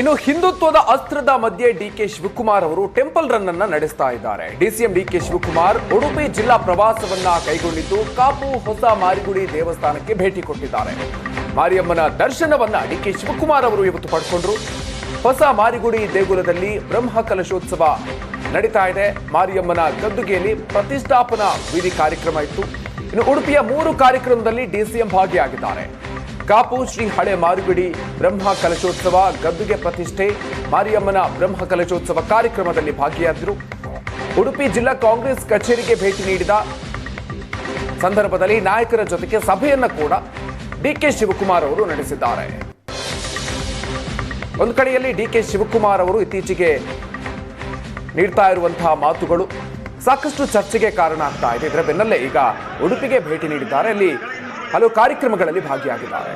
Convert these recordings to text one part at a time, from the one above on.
ಇನ್ನು ಹಿಂದುತ್ವದ ಅಸ್ತ್ರದ ಮಧ್ಯೆ ಡಿ ಕೆ ಶಿವಕುಮಾರ್ ಅವರು ಟೆಂಪಲ್ ರನ್ ಅನ್ನ ನಡೆಸ್ತಾ ಇದ್ದಾರೆ. DCM D K Shivakumar Udupi ಜಿಲ್ಲಾ ಪ್ರವಾಸವನ್ನ ಕೈಗೊಂಡಿದ್ದು ಕಾಪು ಹೊಸ ಮಾರಿಗುಡಿ ದೇವಸ್ಥಾನಕ್ಕೆ ಭೇಟಿ ಕೊಟ್ಟಿದ್ದಾರೆ. ಮಾರಿಯಮ್ಮನ ದರ್ಶನವನ್ನ ಡಿ ಕೆ ಶಿವಕುಮಾರ್ ಅವರು ಇವತ್ತು ಪಡ್ಕೊಂಡ್ರು. ಹೊಸ ಮಾರಿಗುಡಿ ದೇಗುಲದಲ್ಲಿ ಬ್ರಹ್ಮ ಕಲಶೋತ್ಸವ ನಡೀತಾ ಇದೆ. ಮಾರಿಯಮ್ಮನ ಗದ್ದುಗೆಯಲ್ಲಿ ಪ್ರತಿಷ್ಠಾಪನಾ ವಿಧಿ ಕಾರ್ಯಕ್ರಮ ಇತ್ತು. ಇನ್ನು ಉಡುಪಿಯ ಮೂರು ಕಾರ್ಯಕ್ರಮದಲ್ಲಿ ಡಿಸಿಎಂ ಭಾಗಿಯಾಗಿದ್ದಾರೆ. ಕಾಪು ಶ್ರೀ ಹಳೆ ಮಾರುಗುಡಿ ಬ್ರಹ್ಮ ಕಲಶೋತ್ಸವ ಗದ್ದುಗೆ ಪ್ರತಿಷ್ಠೆ, ಮಾರಿಯಮ್ಮನ ಬ್ರಹ್ಮ ಕಲಶೋತ್ಸವ ಕಾರ್ಯಕ್ರಮದಲ್ಲಿ ಭಾಗಿಯಾದರು. ಉಡುಪಿ ಜಿಲ್ಲಾ ಕಾಂಗ್ರೆಸ್ ಕಚೇರಿಗೆ ಭೇಟಿ ನೀಡಿದ ಸಂದರ್ಭದಲ್ಲಿ ನಾಯಕರ ಜೊತೆಗೆ ಸಭೆಯನ್ನು ಕೂಡ ಡಿಕೆ ಶಿವಕುಮಾರ್ ಅವರು ನಡೆಸಿದ್ದಾರೆ. ಒಂದು ಕಡೆಯಲ್ಲಿ ಡಿಕೆ ಶಿವಕುಮಾರ್ ಅವರು ಇತ್ತೀಚೆಗೆ ನೀಡ್ತಾ ಇರುವಂತಹ ಮಾತುಗಳು ಸಾಕಷ್ಟು ಚರ್ಚೆಗೆ ಕಾರಣ ಆಗ್ತಾ ಇದೆ. ಇದರ ಬೆನ್ನಲ್ಲೇ ಈಗ ಉಡುಪಿಗೆ ಭೇಟಿ ನೀಡಿದ್ದಾರೆ. ಅಲ್ಲಿ ಹಲವು ಕಾರ್ಯಕ್ರಮಗಳಲ್ಲಿ ಭಾಗಿಯಾಗಿದ್ದಾರೆ.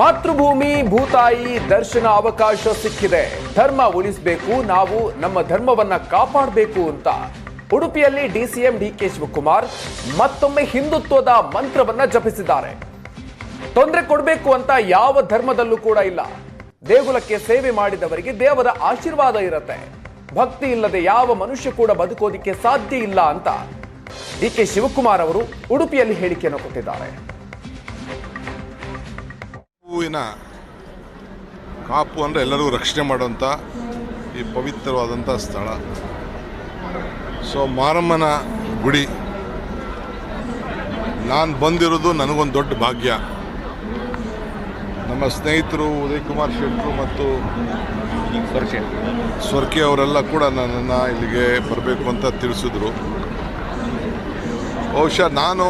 ಮಾತೃಭೂಮಿ ಭೂತಾಯಿ ದರ್ಶನ ಅವಕಾಶ ಸಿಕ್ಕಿದೆ. ಧರ್ಮ ಉಳಿಸಬೇಕು, ನಾವು ನಮ್ಮ ಧರ್ಮವನ್ನ ಕಾಪಾಡಬೇಕು ಅಂತ ಉಡುಪಿಯಲ್ಲಿ ಡಿಸಿಎಂ ಡಿಕೆ ಶಿವಕುಮಾರ್ ಮತ್ತೊಮ್ಮೆ ಹಿಂದುತ್ವದ ಮಂತ್ರವನ್ನ ಜಪಿಸಿದ್ದಾರೆ. ತೊಂದರೆ ಕೊಡಬೇಕು ಅಂತ ಯಾವ ಧರ್ಮದಲ್ಲೂ ಕೂಡ ಇಲ್ಲ. ದೇಗುಲಕ್ಕೆ ಸೇವೆ ಮಾಡಿದವರಿಗೆ ದೇವರ ಆಶೀರ್ವಾದ ಇರುತ್ತೆ. ಭಕ್ತಿ ಇಲ್ಲದೆ ಯಾವ ಮನುಷ್ಯ ಕೂಡ ಬದುಕೋದಿಕ್ಕೆ ಸಾಧ್ಯ ಇಲ್ಲ ಅಂತ ಡಿ ಕೆ ಶಿವಕುಮಾರ್ ಅವರು ಉಡುಪಿಯಲ್ಲಿ ಹೇಳಿಕೆಯನ್ನು ಕೊಟ್ಟಿದ್ದಾರೆ. ಹೂವಿನ ಕಾಪು ಅಂದರೆ ಎಲ್ಲರಿಗೂ ರಕ್ಷಣೆ ಮಾಡುವಂಥ ಈ ಪವಿತ್ರವಾದಂಥ ಸ್ಥಳ. ಸೊ ಮಾರಮ್ಮನ ಗುಡಿ. ನಾನು ಬಂದಿರೋದು ನನಗೊಂದು ದೊಡ್ಡ ಭಾಗ್ಯ. ನಮ್ಮ ಸ್ನೇಹಿತರು ಉದಯ್ ಕುಮಾರ್ ಶೆಟ್ಟರು ಮತ್ತು ಸ್ವರ್ಕೆ ಅವರೆಲ್ಲ ಕೂಡ ನನ್ನನ್ನು ಇಲ್ಲಿಗೆ ಬರಬೇಕು ಅಂತ ತಿಳಿಸಿದ್ರು. ಬಹುಶಃ ನಾನು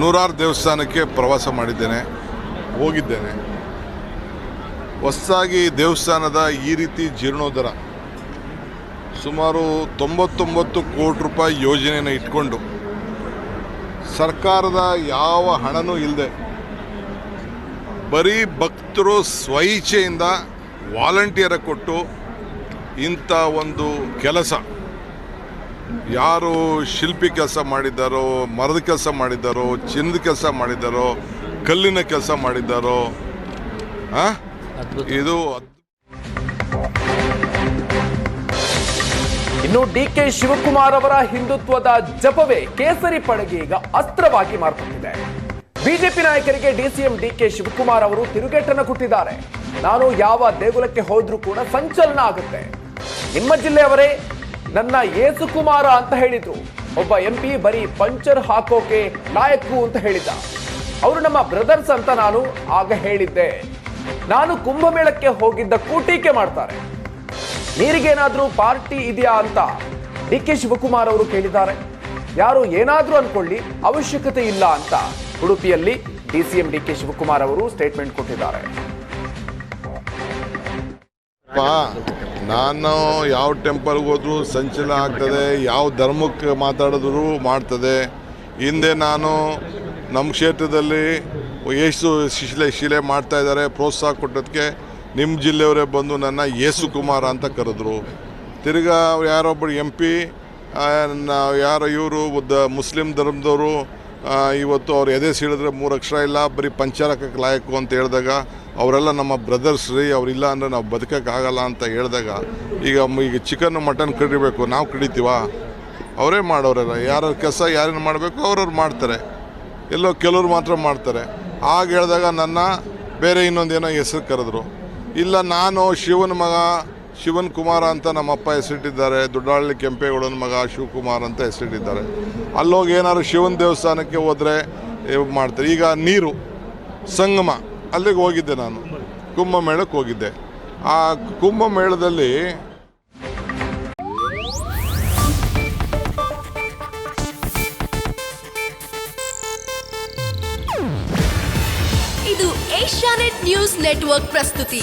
ನೂರಾರು ದೇವಸ್ಥಾನಕ್ಕೆ ಪ್ರವಾಸ ಮಾಡಿದ್ದೇನೆ ಹೋಗಿದ್ದೇನೆ. ಹೊಸದಾಗಿ ದೇವಸ್ಥಾನದ ಈ ರೀತಿ ಜೀರ್ಣೋದ್ಧರ ಸುಮಾರು ತೊಂಬತ್ತೊಂಬತ್ತು ಕೋಟಿ ರೂಪಾಯಿ ಯೋಜನೆಯನ್ನು ಇಟ್ಕೊಂಡು ಸರ್ಕಾರದ ಯಾವ ಹಣನೂ ಇಲ್ಲದೆ ಬರೀ ಭಕ್ತರು ಸ್ವಇಚ್ಛೆಯಿಂದ ವಾಲಂಟಿಯರ ಕೊಟ್ಟು ಇಂಥ ಒಂದು ಕೆಲಸ. ಯಾರು ಶಿಲ್ಪಿ ಕೆಲಸ ಮಾಡಿದ್ದಾರೋ ಮರದ ಕೆಲಸ ಮಾಡಿದ್ದಾರೋ ಚಿನ್ನದ ಕೆಲಸ ಮಾಡಿದ್ದಾರೋ ಕಲ್ಲಿನ ಕೆಲಸ ಮಾಡಿದ್ದಾರೋ? ಇದು ಇನ್ನು ಡಿ ಕೆ ಶಿವಕುಮಾರ್ ಅವರ ಹಿಂದುತ್ವದ ಜಪವೇ ಕೇಸರಿ ಪಡೆಗೆ ಈಗ ಅಸ್ತ್ರವಾಗಿ ಮಾರ್ಪಟ್ಟಿದೆ. ಬಿಜೆಪಿ ನಾಯಕರಿಗೆ ಡಿಸಿಎಂ ಡಿ ಕೆ ಶಿವಕುಮಾರ್ ಅವರು ತಿರುಗೇಟನ್ನು ಕೊಟ್ಟಿದ್ದಾರೆ. ನಾನು ಯಾವ ದೇಗುಲಕ್ಕೆ ಹೋದ್ರೂ ಕೂಡ ಸಂಚಲನ ಆಗುತ್ತೆ. ನಿಮ್ಮ ಜಿಲ್ಲೆಯವರೇ ನನ್ನ ಯೇಸುಕುಮಾರ ಕುಮಾರ ಅಂತ ಹೇಳಿದ್ರು. ಒಬ್ಬ ಎಂಪಿ ಬರೀ ಪಂಚರ್ ಹಾಕೋಕೆ ನಾಯಕು ಅಂತ ಹೇಳಿದ್ದ. ಅವರು ನಮ್ಮ ಬ್ರದರ್ಸ್ ಅಂತ ನಾನು ಆಗ ಹೇಳಿದ್ದೆ. ನಾನು ಕುಂಭಮೇಳಕ್ಕೆ ಹೋಗಿದ್ದ ಕೂಟೀಕೆ ಮಾಡ್ತಾರೆ. ನೀರಿಗೇನಾದ್ರೂ ಪಾರ್ಟಿ ಇದೆಯಾ ಅಂತ ಡಿ ಕೆ ಶಿವಕುಮಾರ್ ಅವರು ಕೇಳಿದ್ದಾರೆ. ಯಾರು ಏನಾದ್ರೂ ಅನ್ಕೊಳ್ಳಿ, ಅವಶ್ಯಕತೆ ಇಲ್ಲ ಅಂತ. ಉಡುಪಿಯಲ್ಲಿ ಡಿಸಿಎಂ ಡಿ ಕೆ ಶಿವಕುಮಾರ್ ಅವರು ಸ್ಟೇಟ್ಮೆಂಟ್ ಕೊಟ್ಟಿದ್ದಾರೆ. ನಾನು ಯಾವ ಟೆಂಪಲ್ಗೆ ಹೋದ್ರು ಸಂಚಲನ ಆಗ್ತದೆ, ಯಾವ ಧರ್ಮಕ್ಕೆ ಮಾತಾಡಿದ್ರು ಮಾಡ್ತದೆ. ಹಿಂದೆ ನಾನು ನಮ್ಮ ಕ್ಷೇತ್ರದಲ್ಲಿ ಯೇಸು ಶಿಲೆ ಶಿಲೆ ಮಾಡ್ತಾ ಇದ್ದಾರೆ, ಪ್ರೋತ್ಸಾಹ ಕೊಟ್ಟದಕ್ಕೆ ನಿಮ್ಮ ಜಿಲ್ಲೆಯವರೇ ಬಂದು ನನ್ನ ಯೇಸು ಕುಮಾರ ಅಂತ ಕರೆದ್ರು. ತಿರ್ಗಾ ಯಾರೊಬ್ಬರು ಎಂ ಪಿ ಯಾರೋ ಇವರು ಮುಸ್ಲಿಂ ಧರ್ಮದವರು ಇವತ್ತು ಅವ್ರು ಎದೆ ಸೀಳಿದ್ರೆ ಮೂರು ಅಕ್ಷರ ಇಲ್ಲ, ಬರೀ ಪಂಚಾರಕಕ್ಕೆ ಲಾಯಕು ಅಂತ ಹೇಳಿದಾಗ ಅವರೆಲ್ಲ ನಮ್ಮ ಬ್ರದರ್ಸ್ ರೀ, ಅವರಿಲ್ಲ ಅಂದರೆ ನಾವು ಬದುಕೋಕ್ಕಾಗಲ್ಲ ಅಂತ ಹೇಳಿದಾಗ ಈಗ ಈಗ ಚಿಕನ್ ಮಟನ್ ಕಡಿಬೇಕು, ನಾವು ಕಡಿತೀವ? ಅವರೇ ಮಾಡೋರಲ್ಲ ಯಾರು ಕೆಲಸ ಯಾರೇನು ಮಾಡಬೇಕು ಅವ್ರವ್ರು ಮಾಡ್ತಾರೆ. ಎಲ್ಲೋ ಕೆಲವ್ರು ಮಾತ್ರ ಮಾಡ್ತಾರೆ. ಆಗ ಹೇಳಿದಾಗ ನನ್ನ ಬೇರೆ ಇನ್ನೊಂದೇನೋ ಹೆಸರು ಕರೆದ್ರು. ಇಲ್ಲ, ನಾನು ಶಿವನ ಮಗ ಶಿವನ್ ಕುಮಾರ ಅಂತ ನಮ್ಮಪ್ಪ ಹೆಸರಿಟ್ಟಿದ್ದಾರೆ. ದೊಡ್ಡಹಳ್ಳಿ ಕೆಂಪೇಗೌಡನ ಮಗ ಶಿವಕುಮಾರ್ ಅಂತ ಹೆಸರಿಟ್ಟಿದ್ದಾರೆ. ಅಲ್ಲೋಗಿ ಏನಾದ್ರು ಶಿವನ ದೇವಸ್ಥಾನಕ್ಕೆ ಹೋದರೆ ಮಾಡ್ತಾರೆ. ಈಗ ನೀರು, ಸಂಗಮ, ಅಲ್ಲಿಗೆ ಹೋಗಿದ್ದೆ ನಾನು. ಕುಂಭಮೇಳಕ್ಕೆ ಹೋಗಿದ್ದೆ. ಆ ಕುಂಭಮೇಳದಲ್ಲಿ ಇದು ಏಷ್ಯಾನೆಟ್ ನ್ಯೂಸ್ ನೆಟ್ವರ್ಕ್ ಪ್ರಸ್ತುತಿ.